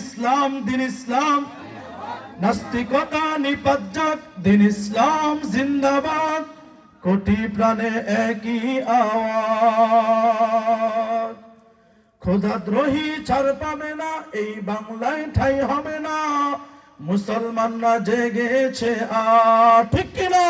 ইসলাম, দিন ইসলাম। নাস্তিকতা নিপাত দিন ইসলাম জিন্দাবাদ। কোটি প্রাণে একই আওয়াজ। খোদাদ্রোহী ছাড় পাবে না, এই বাংলায় ঠাই হবে না। মুসলমানরা জেগেছে আর ঠিক কিনা?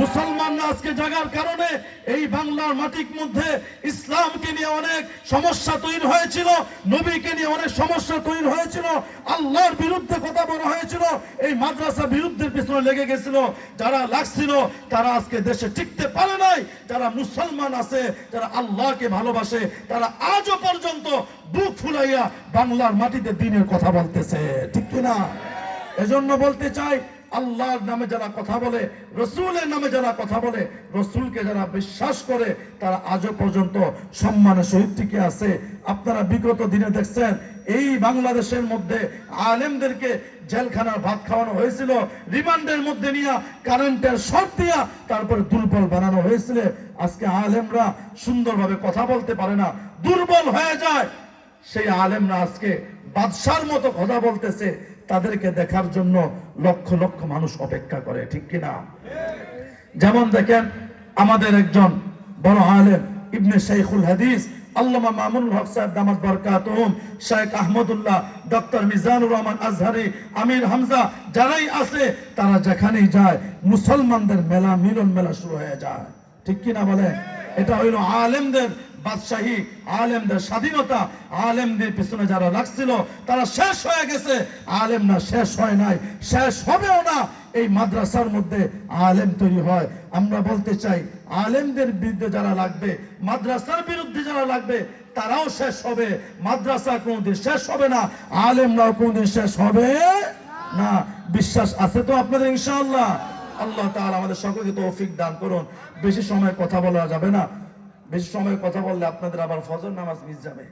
মুসলমানরা আজকে জাগার কারণে এই বাংলার মাটির মধ্যে ইসলামকে নিয়ে অনেক সমস্যা তৈরি হয়েছিল, নবীকে নিয়ে অনেক সমস্যা তৈরি হয়েছিল, আল্লাহর বিরুদ্ধে কথা বলা হয়েছিল, এই মাদ্রাসা বিরুদ্ধের পিছনে লেগে গেছিল, যারা লাগছিল তারা আজকে দেশে টিকতে পারে নাই, যারা মুসলমান আছে, যারা আল্লাহকে ভালোবাসে, তারা আজও পর্যন্ত বুক ফুলাইয়া বাংলার মাটিতে দিনের কথা বলতেছে। ঠিক কিনা? এজন্য বলতে চাই আল্লাহর নামে যারা কথা বলে, রসুলের নামে যারা কথা বলে, রসুলকে যারা বিশ্বাস করে, তারা আজও পর্যন্ত সম্মানের সহিত টিকে আছে। আপনারা বিগত দিনে দেখছেন, এই বাংলাদেশের মধ্যে আলেমদেরকে জেলখানার ভাত খাওয়ানো হয়েছিল, রিমান্ডের মধ্যে নিয়ে কারেন্টের শর্ট দিয়া তারপরে দুর্বল বানানো হয়েছিল। আজকে আলেমরা সুন্দরভাবে কথা বলতে পারে না, দুর্বল হয়ে যায়। সেই আলেমরা আজকে বাদশার মতো কথা বলতেছে। তাদেরকে দেখার জন্য লক্ষ লক্ষ মানুষ অপেক্ষা করে, ঠিক কিনা? যেমন দেখেন, আমাদের একজন বড় আলেম, ইবনে শেখুল হাদিস আহমদুল্লাহ, ডক্টর রহমান আজহারি, আমির হামজা, যারাই তারা যেখানেই যায়, মুসলমানদের মেলা মিলন মেলা শুরু হয়ে যায়। ঠিক কিনা বলে এটা হইল আলেমদের বাদশাহী, আলেমদের স্বাধীনতা, আলেমদের পিছনে যারা লাগছিল তারা শেষ হয়ে গেছে। আলেম না শেষ হয় নাই, শেষ হবেও না। এই মাদ্রাসার মধ্যে আলেম তৈরি হয়। আমরা বলতে চাই, আলেমদের বিরুদ্ধে যারা লাগবে, মাদ্রাসার বিরুদ্ধে যারা লাগবে, তারাও শেষ হবে। মাদ্রাসা কোনদিন শেষ হবে না, আলেমরাও কোনদিন শেষ হবে না। বিশ্বাস আছে তো আপনাদের, ইনশাআল্লাহ? আল্লাহ তাআলা আমাদের সকলকে তৌফিক দান করুন। বেশি সময় কথা বলা যাবে না। বেশি সময় কথা বললে আপনাদের আবার ফজর নামাজ মিস যাবে।